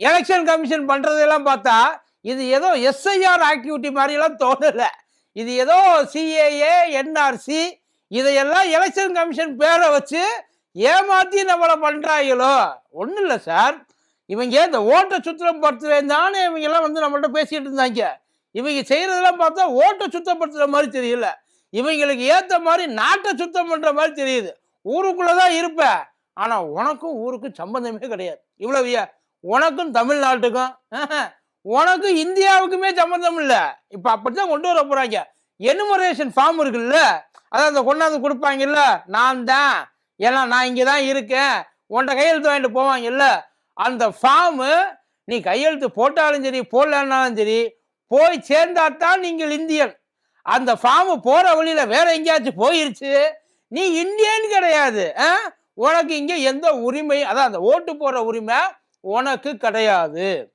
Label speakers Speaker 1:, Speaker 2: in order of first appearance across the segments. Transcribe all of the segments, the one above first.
Speaker 1: Election commission பண்ணுறதெல்லாம் பார்த்தா இது ஏதோ எஸ்ஐஆர் ஆக்டிவிட்டி மாதிரிலாம் தோணலை. இது ஏதோ சிஏஏ என்ஆர்சி இதையெல்லாம் எலெக்ஷன் கமிஷன் பேரை வச்சு ஏமாற்றி நம்மளை பண்ணுறாங்களோ ஒன்றும் இல்லை சார் இவங்க இந்த ஓட்டை சுத்தப்படுத்துறேன் தானே இவங்கெல்லாம் வந்து நம்மள்ட்ட பேசிக்கிட்டு இருந்தாங்க. இவங்க செய்கிறதெல்லாம் பார்த்தா ஓட்டை சுத்தப்படுத்துகிற மாதிரி தெரியல. இவங்களுக்கு ஏற்ற மாதிரி நாட்டை சுத்தம் பண்ணுற மாதிரி தெரியுது. ஊருக்குள்ளே தான் இருப்பேன் ஆனால் உனக்கும் ஊருக்கும் சம்பந்தமே கிடையாது. இவ்வளவு உனக்கும் தமிழ்நாட்டுக்கும் உனக்கும் இந்தியாவுக்குமே சம்மந்தம் இல்லை. இப்போ அப்படித்தான் கொண்டு வர போறாங்க. எனுமரேஷன் ஃபார்ம் இருக்குல்ல அதான் அந்த கொண்டாந்து கொடுப்பாங்கல்ல நான் தான் ஏன்னா நான் இங்கே தான் இருக்கேன் உன்கிட்ட கையெழுத்து வாங்கிட்டு போவாங்கல்ல அந்த ஃபார்மு நீ கையெழுத்து போட்டாலும் சரி போடலன்னாலும் சரி போய் சேர்ந்தாதான் நீங்கள் இந்தியன். அந்த ஃபார்மு போகிற வழியில் வேற எங்கேயாச்சும் போயிருச்சு நீ இந்தியன் கிடையாது ஆ? உனக்கு இங்கே எந்த உரிமை அதான் அந்த ஓட்டு போடுற உரிமை உனக்கு கிடையாது.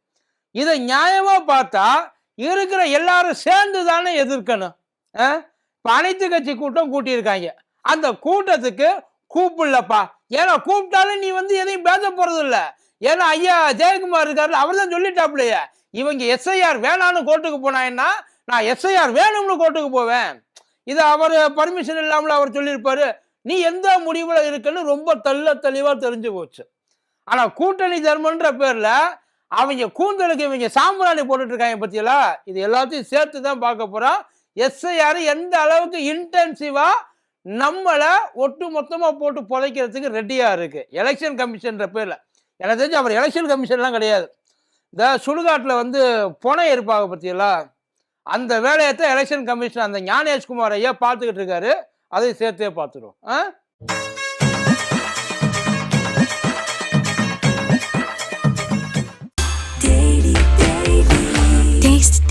Speaker 1: இதை நியாயமா பார்த்தா இருக்கிற எல்லாரும் சேர்ந்து தானே எதிர்க்கணும். ஆ? அனைத்து கட்சி கூட்டம் கூட்டியிருக்காங்க. அந்த கூட்டத்துக்கு கூப்பிடலப்பா. ஏன்னா கூப்பிட்டாலும் நீ வந்து எதையும் பேச போறது இல்லை ஏன்னா ஐயா ஜெயக்குமார் இருக்காரு அவர் தான் சொல்லிட்டாப்லையே. இவங்க எஸ்ஐஆர் வேணான்னு கோர்ட்டுக்கு போனாங்கன்னா நான் எஸ்ஐஆர் வேணும்னு கோர்ட்டுக்கு போவேன். இது அவர் பர்மிஷன் இல்லாமல் அவர் சொல்லியிருப்பாரு. நீ எந்த முடிவில் இருக்குன்னு ரொம்ப தெள்ள தெளிவாக தெரிஞ்சு போச்சு. ஆனா கூட்டணி தர்மன்ற பேர்ல அவங்க கூந்தலுக்கு இவங்க சாம்பிராணி போட்டுட்டு இருக்காங்க பத்தியலா? இது எல்லாத்தையும் சேர்த்து தான் பார்க்க போறோம் எஸ்ஐஆர் எந்த அளவுக்கு இன்டென்சிவா நம்மளை ஒட்டு மொத்தமாக போட்டு புதைக்கிறதுக்கு ரெடியாக இருக்குது எலெக்ஷன் கமிஷன்ற பேரில். எனக்கு தெரிஞ்சு அவர் எலெக்ஷன் கமிஷன்லாம் கிடையாது. இந்த சுடுகாட்டில் வந்து புனை இருப்பாங்க பற்றியெல்லாம் அந்த வேலையத்தை எலெக்ஷன் கமிஷன் அந்த ஞானேஷ்குமார் ஐயா பார்த்துக்கிட்டு இருக்காரு. அதை சேர்த்தே பார்த்துருவோம். ஆ?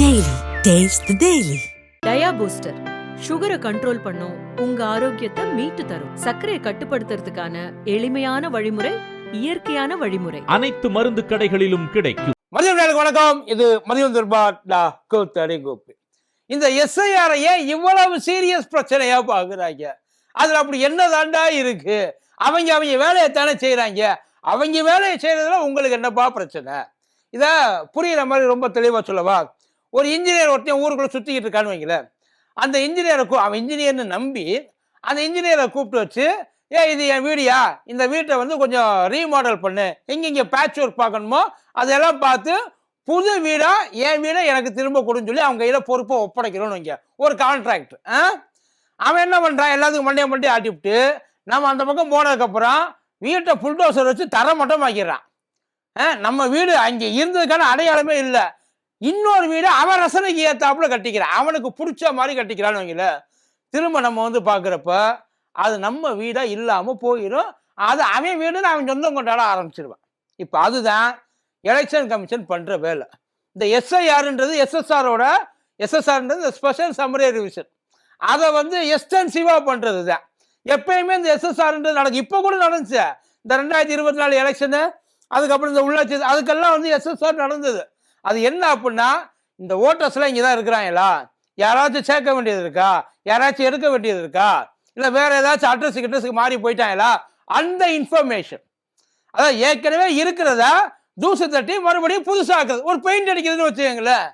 Speaker 2: Taste the Daily.
Speaker 3: Dia booster சுகரை கண்ட்ரோல் பண்ணும் உங்க ஆரோக்கியத்தை மீட்டு தரும். சர்க்கரையை கட்டுப்படுத்துறதுக்கான எளிமையான வழிமுறை இயற்கையான வழிமுறை.
Speaker 4: அனைத்து மருந்து கடைகளிலும் கிடைக்கும்.
Speaker 1: மதியம் வணக்கம். இது மதியம் துர்பாட்லா கூத்தடி கோப்பி இந்த எஸ்ஐஆரை ஏன் இவ்வளவு சீரியஸ் பிரச்சனையா பாக்குறாங்க. அதுல அப்படி என்ன தாண்டா இருக்கு? அவங்க அவங்க வேலையை தானே செய்யறாங்க அவங்க வேலையை செய்யறதுல உங்களுக்கு என்னப்பா பிரச்சனை? இத புரியுற மாதிரி ரொம்ப தெளிவா சொல்லவா? ஒரு இன்ஜினியர் ஒருத்தன் ஊருக்குள்ளே சுற்றிக்கிட்டு இருக்கான்னு வைங்களேன். அந்த இன்ஜினியரை கூ- அவன் இன்ஜினியர்னு நம்பி அந்த இன்ஜினியரை கூப்பிட்டு வச்சு ஏ இது என் வீடியா? இந்த வீட்டை வந்து கொஞ்சம் ரீமாடல் பண்ணு. எங்கெங்க பேட்ச் ஒர்க் பார்க்கணுமோ அதெல்லாம் பார்த்து புது வீடாக என் வீடை எனக்கு திரும்ப கொடுன்னு சொல்லி அவங்க கையில் பொறுப்பை ஒப்படைக்கிறோன்னு வைங்க. ஒரு கான்ட்ராக்ட் அவன் என்ன பண்ணுறான் எல்லாத்துக்கும் மண்டைய மண்டைய ஆட்டிவிட்டு நம்ம அந்த பக்கம் போனதுக்கப்புறம் வீட்டை புல்டோசர் வச்சு தர மட்டும் ஆக்கிடுறான் ஆ, நம்ம வீடு அங்கே இருந்ததுக்கான அடையாளமே இல்லை. இன்னொரு வீடு அவன் ரசனைக்கு ஏற்றாப்புல கட்டிக்கிறான் அவனுக்கு பிடிச்ச மாதிரி கட்டிக்கிறான்னு வைங்கள திரும்ப நம்ம வந்து பார்க்குறப்ப அது நம்ம வீடாக இல்லாமல் போயிடும் அது அவன் வீடுன்னு அவன் சொந்தம் கொண்டாட ஆரம்பிச்சிருவான். இப்போ அதுதான் எலெக்ஷன் கமிஷன் பண்ணுற வேலை. இந்த எஸ்ஐஆர்ன்றது எஸ்எஸ்ஆரோட எஸ்எஸ்ஆர்ன்றது இந்த ஸ்பெஷல் சம்மரி ரிவிஷன் அதை வந்து எக்ஸ்டென்சிவாக பண்ணுறது தான் எப்பயுமே இந்த எஸ்எஸ்ஆர்ன்றது நடக்கும் இப்போ கூட நடந்துச்சு. இந்த ரெண்டாயிரத்தி இருபத்தி நாலு எலெக்ஷனு அதுக்கப்புறம் இந்த உள்ளாட்சி அதுக்கெல்லாம் வந்து எஸ்எஸ்ஆர் நடந்தது. அது என்ன அப்படின்னா இந்த ஓட்டர்ஸ்லாம் இங்கே தான் இருக்கிறாங்களா? யாராச்சும் சேர்க்க வேண்டியது இருக்கா? யாராச்சும் எடுக்க வேண்டியது இருக்கா? இல்லை வேற ஏதாச்சும் அட்ரஸ் கிட்ரஸுக்கு மாறி போயிட்டாங்களா? அந்த இன்ஃபர்மேஷன் அதான் ஏற்கனவே இருக்கிறத தூசு தட்டி மறுபடியும் புதுசாக்குறது ஒரு பெயிண்ட் அடிக்கிறதுன்னு வச்சுக்கோங்களேன்.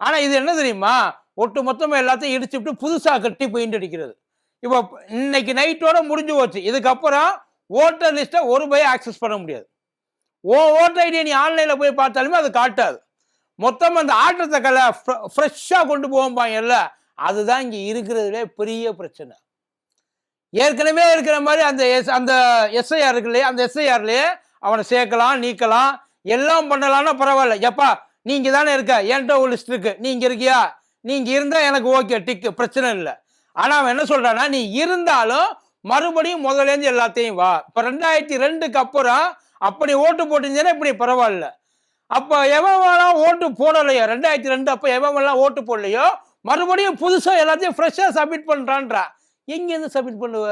Speaker 1: ஆனால் இது என்ன தெரியுமா? ஒட்டு மொத்தமாக எல்லாத்தையும் இடிச்சு விட்டு புதுசாக கட்டி பெயிண்ட் அடிக்கிறது. இப்போ இன்னைக்கு நைட்டோட முடிஞ்சு போச்சு. இதுக்கப்புறம் ஓட்டர் லிஸ்ட்டை ஒரு பய ஆக்சஸ் பண்ண முடியாது. ஓ ஓட்டர் ஐடியை நீ ஆன்லைனில் போய் பார்த்தாலுமே அது காட்டாது. மொத்தம் அந்த ஆட்டத்தை கலை ஃப்ரெஷ்ஷாக கொண்டு போவாங்கல்ல அதுதான் இங்கே இருக்கிறதுலே பெரிய பிரச்சனை. ஏற்கனவே இருக்கிற மாதிரி அந்த எஸ் அந்த எஸ்ஐஆர் இருக்கு இல்லையா அந்த எஸ்ஐஆர்லேயே அவனை சேர்க்கலாம் நீக்கலாம் எல்லாம் பண்ணலாம்னா பரவாயில்ல. எப்பா நீங்கள் தானே இருக்க என்கிட்ட ஒரு லிஸ்ட் இருக்கு நீ இங்கே இருக்கியா? நீ இங்கே இருந்தால் எனக்கு ஓகே டிக்கு பிரச்சனை இல்லை. ஆனால் அவன் என்ன சொல்கிறான்னா நீ இருந்தாலும் மறுபடியும் முதல்லேருந்து எல்லாத்தையும் வா. இப்போ ரெண்டாயிரத்தி ரெண்டுக்கு அப்புறம் அப்படி ஓட்டு போட்டிருந்தேன்னா இப்படி பரவாயில்ல. அப்போ எவன் ஓட்டு போடலையோ ரெண்டாயிரத்தி ரெண்டு அப்போ எவன்லாம் ஓட்டு போடலையோ மறுபடியும் புதுசாக எல்லாத்தையும் ஃப்ரெஷ்ஷாக சப்மிட் பண்ணுறான்றா எங்கேருந்து சப்மிட் பண்ணுவ?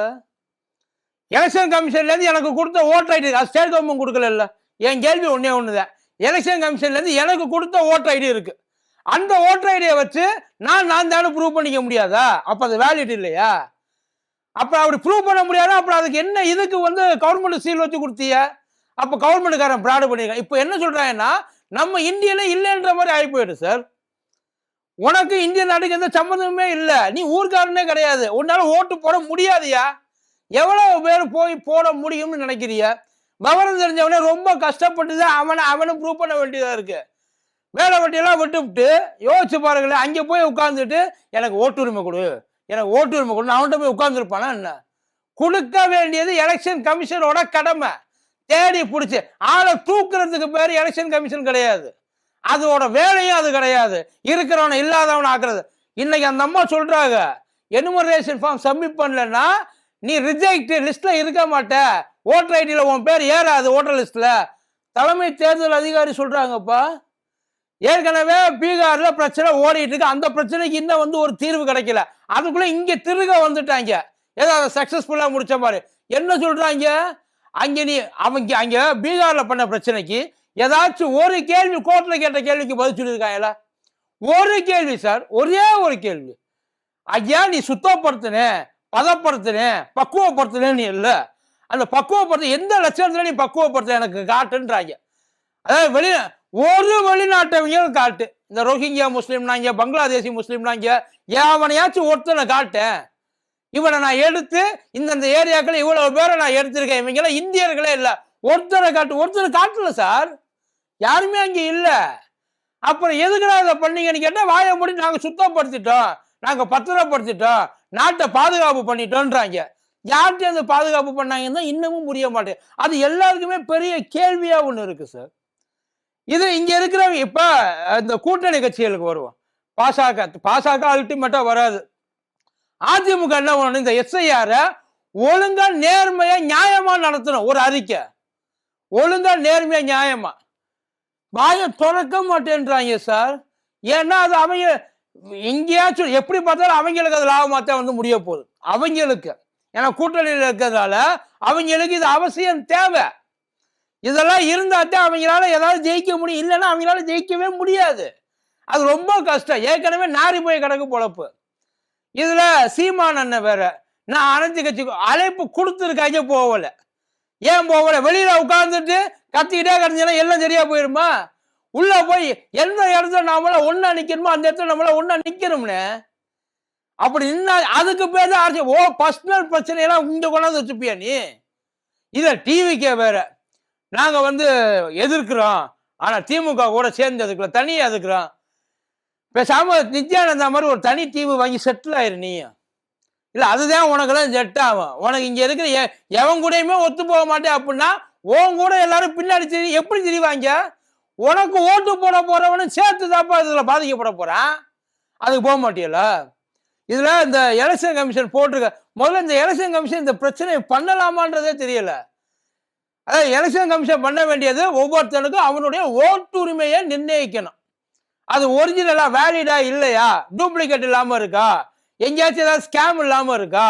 Speaker 1: எலெக்ஷன் கமிஷன்லேருந்து எனக்கு கொடுத்த ஓட்டர் ஐடி அது ஸ்டேட் கவர்மெண்ட் கொடுக்கல என் கேள்வி ஒன்றே ஒன்று தான் எலெக்ஷன் கமிஷன்லேருந்து எனக்கு கொடுத்த ஓட்டர் ஐடி இருக்குது அந்த ஓட்டர் ஐடியை வச்சு நான் நான் தானே ப்ரூவ் பண்ணிக்க முடியாதா? அப்போ அது வேலிட் இல்லையா? அப்போ அப்படி ப்ரூவ் பண்ண முடியாதா? அப்புறம் அதுக்கு என்ன இதுக்கு வந்து கவர்மெண்ட் சீல் வச்சு கொடுத்தியா? அப்போ கவர்மெண்ட்காரன் ப்ராடு பண்ணிருக்கான். இப்போ என்ன சொல்றாங்கன்னா நம்ம இந்தியனே இல்லைன்ற மாதிரி ஆகி போயிடுது சார் உனக்கு இந்திய நாட்டுக்கு எந்த சம்மந்தமுமே இல்லை. நீ ஊர்க்காரனே கிடையாது. உன்னால ஓட்டு போட முடியாதியா? எவ்வளவு பேர் போய் போட முடியும்னு நினைக்கிறிய? விவரம் தெரிஞ்சவனே ரொம்ப கஷ்டப்பட்டு தான் அவனை அவனை ப்ரூவ் பண்ண வேண்டியதா இருக்கு. வேலை வட்டியெல்லாம் விட்டுவிட்டு யோசிச்சு பாருங்களேன் அங்கே போய் உட்காந்துட்டு எனக்கு ஓட்டுரிமை கொடு. எனக்கு ஓட்டுரிமை கொடு. நான் அவன்கிட்ட போய் உட்காந்துருப்பானா என்ன? கொடுக்க வேண்டியது எலெக்ஷன் கமிஷனோட கடமை. தேடி பிடிச்சி ஆளை தூக்குறதுக்கு பேர் எலெக்ஷன் கமிஷன் கிடையாது. அதோட வேலையும் அது கிடையாது. இருக்கிறவனை இல்லாதவனை ஆக்குறது. இன்னைக்கு அந்த அம்மா சொல்றாங்க எனுமரேஷன் ஃபார்ம் சப்மிட் பண்ணலன்னா நீ ரிஜெக்ட் லிஸ்ட்ல இருக்க மாட்ட. ஓட்டர் ஐடியில உன் பேர் ஏறாது ஓட்டர் லிஸ்ட்ல தலைமை தேர்தல் அதிகாரி சொல்றாங்கப்பா ஏற்கனவே பீகார்ல பிரச்சனை ஓடிட்டு இருக்கு. அந்த பிரச்சனைக்கு இன்னும் வந்து ஒரு தீர்வு கிடைக்கல. அதுக்குள்ள இங்க திருக வந்துட்டாங்க. ஏதோ அதை சக்சஸ்ஃபுல்லா முடிச்ச மாதிரி. என்ன சொல்றாங்க? அங்க நீ அவங்க அங்க பீகார்ல பண்ண பிரச்சனைக்கு ஏதாச்சும் ஒரு கேள்வி கோர்ட்டில் கேட்ட கேள்விக்கு பதில் சொல்லியிருக்காங்களா ஒரு கேள்வி சார். ஒரே ஒரு கேள்வி. ஐயா நீ சுத்தப்படுத்தின பதப்படுத்தின பக்குவப்படுத்தினு இல்லை. அந்த பக்குவப்படுத்த எந்த லட்சணத்துல நீ பக்குவப்படுத்த எனக்கு காட்டுன்றாங்க. அதாவது வெளி ஒரு வெளிநாட்டவங்களும் காட்டு. இந்த ரோஹிங்கியா முஸ்லீம்னாங்க பங்களாதேசி முஸ்லீம்னாங்க ஏவனையாச்சும் ஒருத்தனை காட்டேன். இவனை நான் எடுத்து இந்தந்த ஏரியாக்கள் இவ்வளவு பேரை நான் எடுத்திருக்கேன் இவங்கெல்லாம் இந்தியர்களே இல்லை ஒருத்தரை காட்டு ஒருத்தரை காட்டல சார் யாருமே அங்க இல்ல அப்புறம் எதுக்குடா இதை பண்ணீங்கன்னு கேட்டா வாயை மூடி நாங்க சுத்தப்படுத்திட்டோம் நாங்க பத்திரப்படுத்திட்டோம் நாட்டை பாதுகாப்பு பண்ணிட்டோன்றாங்க யார்கிட்ட அந்த பாதுகாப்பு பண்ணாங்கன்னா இன்னமும் புரிய மாட்டேன் அது எல்லாருக்குமே பெரிய கேள்வியா ஒண்ணு இருக்கு சார் இது இங்க இருக்கிறவங்க இப்ப இந்த கூட்டணி கட்சிகளுக்கு வருவோம் பாசக பாசக அல்டிமேட்டா வராது அதிமுக என்ன பண்ணணும் இந்த எஸ்ஐஆர ஒழுங்கா நேர்மையா நியாயமா நடத்தணும். ஒரு அறிக்கை. ஒழுங்கா நேர்மையா நியாயமா. வாயை திறக்க மாட்டேன்றாங்க சார். ஏன்னா அது அவங்க எங்கேயாச்சும் எப்படி பார்த்தாலும் அவங்களுக்கு அது லாபமாக தான் வந்து முடிய போகுது. அவங்களுக்கு. ஏன்னா கூட்டணியில் இருக்கிறதுனால அவங்களுக்கு இது அவசியம் தேவை. இதெல்லாம் இருந்தால் தான் அவங்களால ஏதாவது ஜெயிக்க முடியும். இல்லைன்னா அவங்களால ஜெயிக்கவே முடியாது. அது ரொம்ப கஷ்டம். ஏற்கனவே நாரி போய் கிடக்கு பொழப்பு. இதுல சீமான் அண்ணன் வேற. நான் அனைத்து கட்சிக்கு அழைப்பு கொடுத்துருக்காங்க போகல. ஏன் போகல? வெளியில உட்கார்ந்துட்டு கத்திக்கிட்டே கிடந்தீங்கன்னா எல்லாம் சரியா போயிருமா? உள்ள போய் எந்த இடத்துல நாமள ஒன்னா நிக்கணுமோ அந்த இடத்துல நம்மள ஒன்னா நிக்கணும்னு. அப்படி நின்னா அதுக்கு பேர் தான் அரசியல் ஓ பர்சனல் பிரச்சனையெல்லாம் இங்க கொண்டாந்து வச்சுப்பியா நீ? இத டிவிக்கே வேற. நாங்க வந்து எதிர்க்கிறோம். ஆனா திமுக கூட சேர்ந்து எதுக்குறோம் தனியா எதுக்குறோம் பேசாம நித்யானந்தா மாதிரி ஒரு தனி தீவு வாங்கி செட்டில் ஆயிரு நீ இல்லை அதுதான் உனக்கெல்லாம் செட் ஆகும். உனக்கு இங்கே இருக்கிற எ- எவன் கூடயுமே ஒத்து போக மாட்டேன் அப்படின்னா உன் கூட எல்லாரும் பின்னாடி தெரியும் எப்படி தெரியுவாங்க உனக்கு ஓட்டு போட போறவனும் சேர்த்து தாப்பா இதில் பாதிக்கப்பட போறான். அதுக்கு போக மாட்டியல இதில் இந்த எலெக்ஷன் கமிஷன் போட்டிருக்க முதல்ல இந்த எலெக்ஷன் கமிஷன் இந்த பிரச்சனையை பண்ணலாமான்றதே தெரியல. அதாவது எலெக்ஷன் கமிஷன் பண்ண வேண்டியது ஒவ்வொருத்தனுக்கும் அவனுடைய ஓட்டுரிமையை நிர்ணயிக்கணும். அது ஒரிஜினலா வேலிடா இல்லையா? டூப்ளிகேட் இல்லாம இருக்கா? எங்கேயாச்சும் ஏதாவது ஸ்கேம் இல்லாம இருக்கா?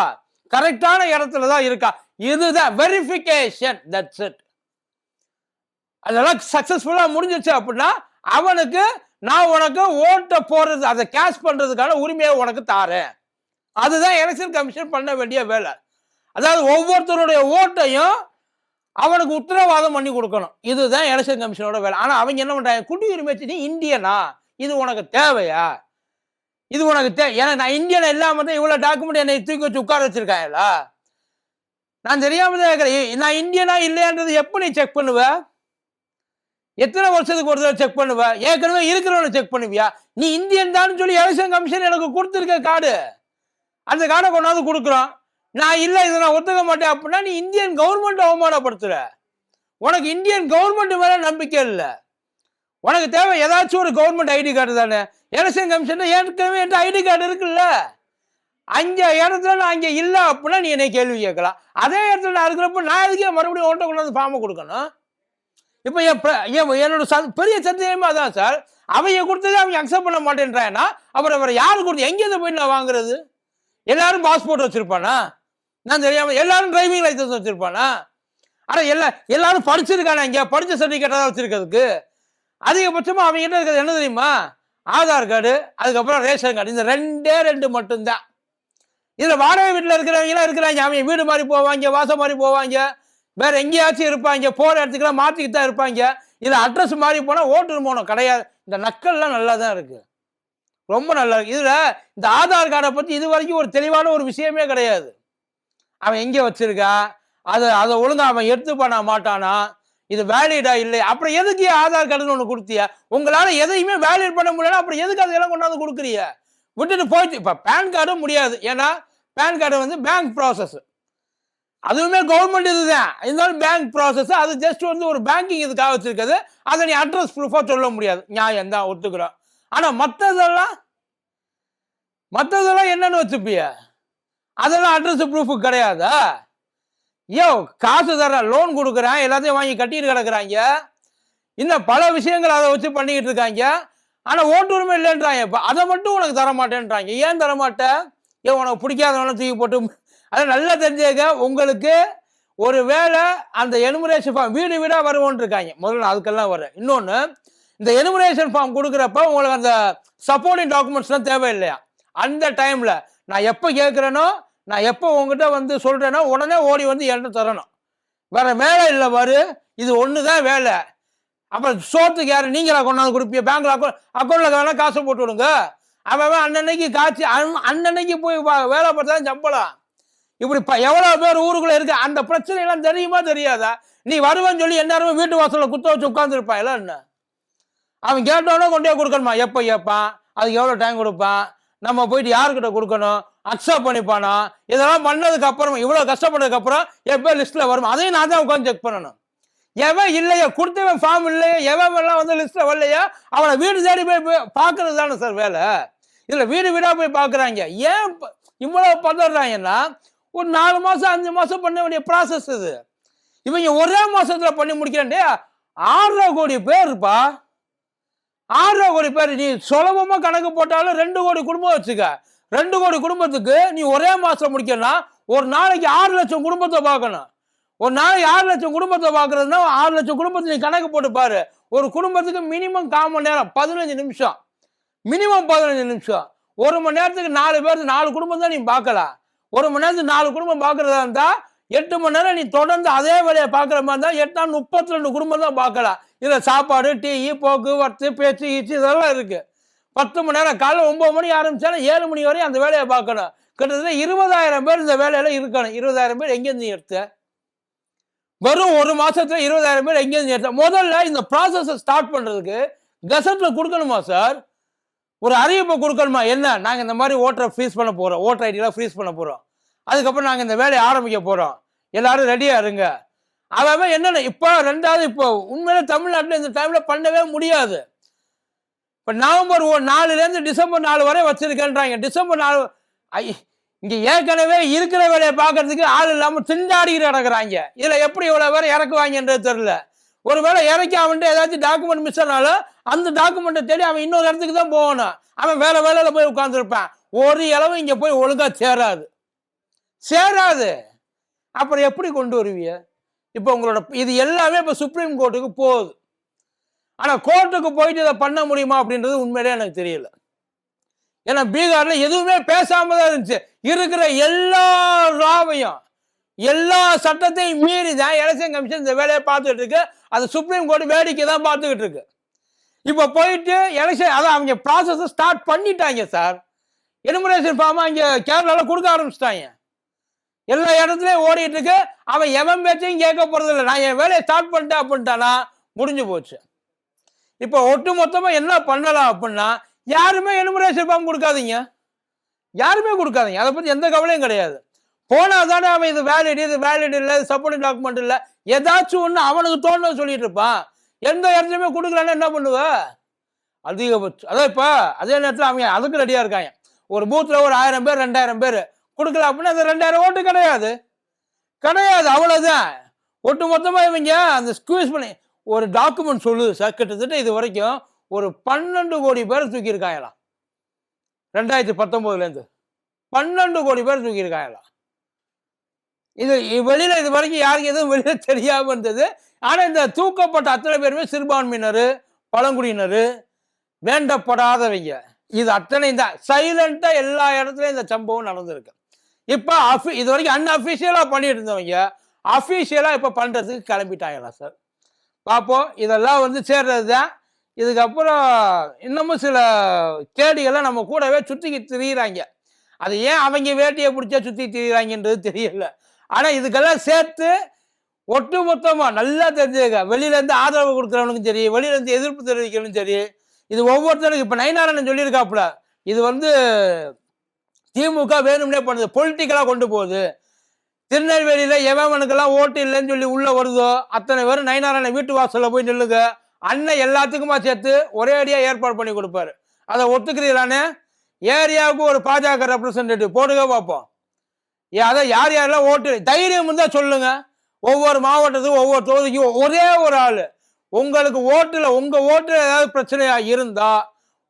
Speaker 1: கரெக்டான இடத்துல தான் இருக்கா? இதுதான் வெரிஃபிகேஷன் தட்ஸ் இட் அதெல்லாம் சக்சஸ்ஃபுல்லா முடிஞ்சிச்சு அப்படின்னா அவனுக்கு நான் உனக்கு ஓட்டை போடுறது அதை கேஷ் பண்றதுக்கான உரிமையை உனக்கு தாரேன். அதுதான் எலெக்ஷன் கமிஷன் பண்ண வேண்டிய வேலை. அதாவது ஒவ்வொருத்தருடைய ஓட்டையும் அவனுக்கு உத்தரவாதம் பண்ணி கொடுக்கணும். இதுதான் எலெக்ஷன் கமிஷனோட வேலை. ஆனால் அவங்க என்ன பண்ணுறாங்க குடியுரிமை வச்சு நீ இந்தியனா? இது உனக்கு தேவையா? இது உனக்கு தே ஏன்னா நான் இந்தியன் இல்லாமல் தான் இவ்வளோ டாக்குமெண்ட் என்னை தூக்கி வச்சு உட்கார வச்சிருக்காங்களா நான் தெரியாமல் தான் இருக்கிறேன் நான் இந்தியனா இல்லையான்றது எப்போ நீ செக் பண்ணுவ? எத்தனை வருஷத்துக்கு ஒரு தடவை செக் பண்ணுவ? ஏற்கனவே இருக்கிறவனை செக் பண்ணுவியா? நீ இந்தியன் தான் சொல்லி எலெக்ஷன் கமிஷன் எனக்கு கொடுத்துருக்க கார்டு. அந்த கார்டை கொண்டாந்து கொடுக்குறோம் நான் இல்லை இதை நான் ஒத்துக்க மாட்டேன் அப்படின்னா நீ இந்தியன் கவர்மெண்ட் அவமானப்படுத்துற. உனக்கு இந்தியன் கவர்மெண்ட் மேலே நம்பிக்கை இல்லை. உனக்கு தேவை ஏதாச்சும் ஒரு கவர்மெண்ட் ஐடி கார்டு தானே? எலெக்ஷன் கமிஷன் ஏற்கனவே என்கிட்ட ஐடி கார்டு இருக்குல்ல? அஞ்ச இடத்துல நான் அங்கே இல்லை அப்படின்னா நீ என்னை கேள்வி கேட்கலாம். அதே இடத்துல நான் இருக்கிறப்ப நான் எதுக்கே மறுபடியும் ஓட்ட கொண்டாந்து ஃபார்மை கொடுக்கணும்? இப்போ என் என்னோட சந்- பெரிய சந்தேகமே அதான் சார் அவங்க கொடுத்ததே அவங்க அக்செப்ட் பண்ண மாட்டேன்றாங்கன்னா அப்புறம் அவரை யாரு கொடுத்து எங்கேருந்து போய் நான் வாங்குறது? எல்லாரும் பாஸ்போர்ட் வச்சுருப்பானா? நான் தெரியாமல் எல்லாரும் டிரைவிங் லைசன்ஸ் வச்சுருப்பானா? ஆனால் எல்லா எல்லாரும் படிச்சிருக்கானா இங்கே படித்த சர்டிஃபிகேட்டாக தான் வச்சுருக்கிறதுக்கு. அதிகபட்சமாக அவங்க என்ன இருக்கிறது? என்ன தெரியுமா? ஆதார் கார்டு அதுக்கப்புறம் ரேஷன் கார்டு. இந்த ரெண்டே ரெண்டு மட்டும்தான். இதில் வாடகை வீட்டில் இருக்கிறவங்களாம் இருக்கிறாங்க. அவங்க வீடு மாதிரி போவாங்க வாசம் மாதிரி போவாங்க. வேறு எங்கேயாச்சும் இருப்பாங்க. போகிற இடத்துக்குலாம் மாற்றிக்கிட்டு தான் இருப்பாங்க. இதில் அட்ரஸ் மாறி போனால் ஓட்டுன்னு போனோம் கிடையாது. இந்த நக்கல்லாம் நல்லா தான் இருக்குது ரொம்ப நல்லா இருக்குது இதில் இந்த ஆதார் கார்டை பற்றி இது வரைக்கும் ஒரு தெளிவான ஒரு விஷயமே கிடையாது. அவன் எங்கே வச்சுருக்கான் அதை அதை ஒழுங்காக அவன் எடுத்து பண்ண மாட்டானா? இது வேலிடா இல்லை அப்புறம் எதுக்கு ஏன் ஆதார் கார்டுன்னு ஒன்று கொடுத்தியா? உங்களால் எதையுமே வேலிட் பண்ண முடியல அப்புறம் எதுக்கு அதெல்லாம் கொண்டாந்து கொடுக்குறீங்க? விட்டுட்டு போயிட்டு இப்போ பேன் கார்டும் முடியாது. ஏன்னா பேன் கார்டு வந்து பேங்க் ப்ராசஸ் அதுவுமே கவர்மெண்ட் இதுதான். இருந்தாலும் பேங்க் ப்ராசஸ் அது ஜஸ்ட் வந்து ஒரு பேங்கிங் இதுக்காக வச்சிருக்கிறது அதை நீ அட்ரஸ் ப்ரூஃபாக சொல்ல முடியாது. நியாயம் தான் ஒத்துக்கிறோம். ஆனால் மற்றதெல்லாம் மற்றதெல்லாம் என்னன்னு வச்சுப்பிய? அதெல்லாம் அட்ரஸ் ப்ரூஃபு கிடையாதா? ஐயோ காசு தரேன் லோன் கொடுக்குறேன் எல்லாத்தையும் வாங்கி கட்டிட்டு கிடக்குறாங்க? இன்னும் பல விஷயங்கள் அதை வச்சு பண்ணிக்கிட்டு இருக்காங்க. ஆனால் ஓட்டுரிமை இல்லைன்றாங்க. இப்போ அதை மட்டும் உனக்கு தர மாட்டேன்றாங்க ஏன் தர மாட்டேன் ஏன் உனக்கு பிடிக்காதவன தூக்கி போட்டு அதை நல்லா தெரிஞ்சுக்க உங்களுக்கு ஒரு வேளை அந்த எனுமரேஷன் ஃபார்ம் வீடு வீடாக வருவோன்னு இருக்காங்க. முதல்ல அதுக்கெல்லாம் வர இன்னொன்று இந்த எனுமரேஷன் ஃபார்ம் கொடுக்குறப்ப உங்களுக்கு அந்த சப்போர்ட்டிங் டாக்குமெண்ட்ஸ்லாம் தேவையில்லையா? அந்த டைமில் நான் எப்போ கேட்குறேனோ நான் எப்போ உங்ககிட்ட வந்து சொல்கிறேன்னா உடனே ஓடி வந்து என்கிட்ட தரணும். வேற வேலை இல்லை பாரு இது ஒன்று தான் வேலை. அப்புறம் சோத்துக்கு யார்? நீங்களா கொண்டாந்து கொடுப்பீங்க? பேங்க்ல அக்கௌண்ட் அக்கௌண்ட்டில் வேணால் காசு போட்டு விடுங்க. அவன் அன்னன்னைக்கு காய்ச்சி அன்- அன்னன்னைக்கு போய் வேலை பார்த்தா சம்பளம். இப்படி இப்போ எவ்வளோ பேர் ஊருக்குள்ளே இருக்கு? அந்த பிரச்சனையெல்லாம் தெரியுமா தெரியாதா? நீ வருவேன்னு சொல்லி எல்லாருமே வீட்டு வாசலில் குத்த வச்சு உட்காந்துருப்பான் எல்லாம் என்ன? அவன் கேட்டோன்னே கொண்டு போய் கொடுக்கணுமா? எப்போ கேட்பான் அதுக்கு எவ்வளோ டைம் கொடுப்பான்? நம்ம போயிட்டு யாருக்கிட்ட கொடுக்கணும்? அக்செப்ட் பண்ணிப்பானா? இதெல்லாம் பண்ணதுக்கு அப்புறம் இவ்வளோ கஷ்டப்பட்டதுக்கு அப்புறம் எப்போ லிஸ்ட்ல வரும். அதையும் நான் தான் உட்காந்து செக் பண்ணணும். எவன் இல்லையோ கொடுத்தவன் ஃபார்ம் இல்லையோ எவன்லாம் எல்லாம் வந்து லிஸ்ட்ல வரலையோ அவனை வீடு தேடி போய் போய் பார்க்கறது தானே சார் வேலை. இதில் வீடு வீடாக போய் பார்க்குறாங்க. ஏன் இவ்வளோ இவ்வளவு பதறாங்கன்னா ஒரு நாலு மாதம் அஞ்சு மாதம் பண்ண வேண்டிய ப்ராசஸ் இது. இவங்க ஒரே மாதத்தில் பண்ணி முடிக்கிறேன்டே ஆறரை கோடி இருப்பா ஆறரை கோடி பேர் நீ சுலபமா கணக்கு போட்டாலும் ரெண்டு கோடி குடும்பம் வச்சுக்க. ரெண்டு கோடி குடும்பத்துக்கு நீ ஒரே மாசம் முடிக்கணும்னா ஒரு நாளைக்கு ஆறு லட்சம் குடும்பத்தை பார்க்கணும். ஒரு நாளைக்கு ஆறு லட்சம் குடும்பத்தை பார்க்கறதுன்னா ஆறு லட்சம் குடும்பத்தை நீ கணக்கு போட்டு பாரு. ஒரு குடும்பத்துக்கு மினிமம் கால் மணி நேரம் பதினஞ்சு நிமிஷம். மினிமம் பதினஞ்சு நிமிஷம். ஒரு மணி நேரத்துக்கு நாலு பேர் நாலு குடும்பம் தான் நீ பார்க்கலாம் ஒரு மணி நேரத்துக்கு நாலு குடும்பம் பார்க்கறதா இருந்தா எட்டு மணி நேரம் நீ தொடர்ந்து அதே வேலையை பார்க்குற மாதிரி இருந்தால் எட்டாம் முப்பத்தி ரெண்டு குடும்பம் தான் பார்க்கலாம் இதில் சாப்பாடு டீ போக்குவரத்து பேச்சு கீச்சு இதெல்லாம் இருக்குது பத்து மணி நேரம் காலைல ஒம்பது மணி ஆரம்பித்தாலும் ஏழு மணி வரையும் அந்த வேலையை பார்க்கணும். கிட்டத்தட்ட இருபதாயிரம் பேர் இந்த வேலையில் இருக்கணும். இருபதாயிரம் பேர் எங்கேருந்து நீ எடுத்த? வெறும் ஒரு மாதத்தில் இருபதாயிரம் பேர் எங்கேருந்து எடுத்த? முதல்ல இந்த ப்ராசஸை ஸ்டார்ட் பண்ணுறதுக்கு கசட்டில் கொடுக்கணுமா சார் ஒரு அறிவிப்பை கொடுக்கணுமா? என்ன? நாங்கள் இந்த மாதிரி ஓட்டரை ஃப்ரீஸ் பண்ண போகிறோம் ஓட்டர் ஐடியெல்லாம் ஃப்ரீஸ் பண்ண போகிறோம் அதுக்கப்புறம் நாங்கள் இந்த வேலையை ஆரம்பிக்க போகிறோம் எல்லாரும் ரெடியாக இருங்க. அவன் என்னென்ன இப்போ ரெண்டாவது இப்போ உண்மையில தமிழ்நாட்டில் இந்த டைம்ல பண்ணவே முடியாது. இப்போ நவம்பர் ஒ- நாலுலேருந்து டிசம்பர் நாலு வரை வச்சிருக்கேன்றாங்க. டிசம்பர் நாலு ஐ இங்கே ஏற்கனவே இருக்கிற வேலையை பார்க்கறதுக்கு ஆள் இல்லாமல் திண்டாடிக்கிட்டு கிடக்குறாங்க. இதில் எப்படி இவ்வளோ பேர் இறக்குவாங்கன்றது தெரியல. ஒருவேளை இறக்கி அவன்கிட்ட ஏதாச்சும் டாக்குமெண்ட் மிஸ் ஆனாலும் அந்த டாக்குமெண்ட்டை தேடி அவன் இன்னொரு இடத்துக்கு தான் போகணும். அவன் வேற வேலையில் போய் உட்காந்துருப்பான் ஒரு இளவு இங்கே போய் ஒழுங்காக சேராது. சேராது. அப்புறம் எப்படி கொண்டு வருவீங்க? இப்போ உங்களோட இது எல்லாமே இப்போ சுப்ரீம் கோர்ட்டுக்கு போகுது. ஆனால் கோர்ட்டுக்கு போயிட்டு இதை பண்ண முடியுமா அப்படின்றது உண்மையிலே எனக்கு தெரியல. ஏன்னா பீகாரில் எதுவுமே பேசாமல் தான் இருந்துச்சு. இருக்கிற எல்லா லாவையும் எல்லா சட்டத்தையும் மீறி தான் எலெக்ஷன் கமிஷன் இந்த வேலையை பார்த்துக்கிட்டு இருக்கு. அது சுப்ரீம் கோர்ட் வேடிக்கை தான் பார்த்துக்கிட்டு இருக்கு. இப்போ போயிட்டு எலெக்ஷன் அதான் அவங்க ப்ராசஸை ஸ்டார்ட் பண்ணிட்டாங்க சார். எனுமரேஷன் ஃபார்ம் அங்கே கேரளாவில் கொடுக்க ஆரம்பிச்சிட்டாங்க. எல்லா இடத்துலயும் ஓடிட்டு இருக்கு. அவன் எவன் பேச்சையும் கேட்க போறது இல்லை. நான் என் வேலையை ஸ்டார்ட் பண்ணிட்டேன் அப்படின்ட்டானா முடிஞ்சு போச்சு. இப்போ ஒட்டு மொத்தமா என்ன பண்ணலாம் அப்படின்னா யாருமே எனுமரேஷன் ஃபார்ம் கொடுக்காதீங்க. யாருமே கொடுக்காதீங்க. அதை பத்தி எந்த கவலையும் கிடையாது. போனால் தானே அவன் இது வேலிட் இது வேலிட் இல்லை சப்போர்ட்டிங் டாக்குமெண்ட் இல்லை. ஏதாச்சும் ஒன்று அவனுக்கு தோணுன்னு சொல்லிட்டு இருப்பான். எந்த இடத்துலையுமே கொடுக்கலன்னா என்ன பண்ணுவ? அதிகபட்சம். அதான் இப்போ அதே நேரத்தில் அவங்க அதுக்கு ரெடியாக இருக்காங்க. ஒரு பூத்தில் ஒரு ஆயிரம் பேர் ரெண்டாயிரம் பேர். கொடுக்கல அப்படின்னா அந்த ரெண்டாயிரம் ஓட்டு கிடையாது. கிடையாது அவ்வளோதான் ஒட்டு மொத்தமாக இவங்க அந்த ஸ்க்யூஸ் பண்ணி ஒரு டாக்குமெண்ட் சொல்லுது சார் கிட்டத்தட்ட இது வரைக்கும் ஒரு பன்னெண்டு கோடி பேர் தூக்கியிருக்காங்களாம் ரெண்டாயிரத்தி பத்தொம்போதுலேருந்து பன்னெண்டு கோடி பேர் தூக்கியிருக்காங்களாம் இது வெளியில் இது வரைக்கும் யாருக்கு எதுவும் வெளியில் தெரியாமல் இருந்தது. ஆனால் இந்த தூக்கப்பட்ட அத்தனை பேருமே சிறுபான்மையினர் பழங்குடியினர் வேண்டப்படாதவங்க. இது அத்தனை தான். சைலண்ட்டாக எல்லா இடத்துலையும் இந்த சம்பவம் நடந்திருக்கு. இப்போ அஃபி இது வரைக்கும் அன்அஃபிஷியலாக பண்ணிட்டு இருந்தவங்க அஃபிஷியலாக இப்போ பண்ணுறதுக்கு கிளம்பிட்டாங்களா சார் பார்ப்போம் இதெல்லாம் வந்து சேர்றது தான் இதுக்கப்புறம் இன்னமும் சில கேடிகள்லாம் நம்ம கூடவே சுற்றி திரியிறாங்க. அது ஏன் அவங்க வேட்டியை பிடிச்சா சுற்றி திரியிறாங்கன்றது தெரியல. ஆனால் இதுக்கெல்லாம் சேர்த்து ஒட்டு மொத்தமாக நல்லா தெரிஞ்சுக்க வெளியிலேருந்து ஆதரவு கொடுக்குறவனுக்கும் சரி வெளியிலேருந்து எதிர்ப்பு தெரிவிக்கணும் சரி இது ஒவ்வொருத்தருக்கும் இப்போ நயனாரன் சொல்லியிருக்காப்புல இது வந்து திமுக வேணும்னே பண்ணுது. பொலிட்டிக்கலாக கொண்டு போகுது. திருநெல்வேலியில் எவனுக்கெல்லாம் ஓட்டு இல்லைன்னு சொல்லி உள்ளே வருதோ அத்தனை பேரும் நயனாராயண வீட்டு வாசலில் போய் நில்லுங்க. அண்ணன் எல்லாத்துக்குமா சேர்த்து ஒரே அடியாக ஏற்பாடு பண்ணி கொடுப்பாரு. அதை ஒத்துக்கிறீங்களானே ஏரியாவுக்கு ஒரு பாஜக ரெப்ரசன்டேட்டிவ் போடுங்க பார்ப்போம். ஏ, அதை யார் யாரெல்லாம் ஓட்டு தைரியம் இருந்தால் சொல்லுங்க. ஒவ்வொரு மாவட்டத்துக்கும் ஒவ்வொரு தொகுதிக்கும் ஒரே ஒரு ஆள். உங்களுக்கு ஓட்டில் உங்கள் ஓட்டில் ஏதாவது பிரச்சனையாக இருந்தால்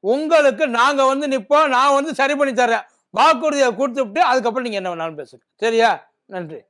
Speaker 1: உங்களுக்கு நாங்கள் வந்து நிற்போம் நான் வந்து சரி பண்ணி தரேன். வாக்குறுதியை கொடுத்துட்டு அதுக்கப்புறம் நீங்கள் என்ன வேணாலும் பேசுங்க. சரியா? நன்றி.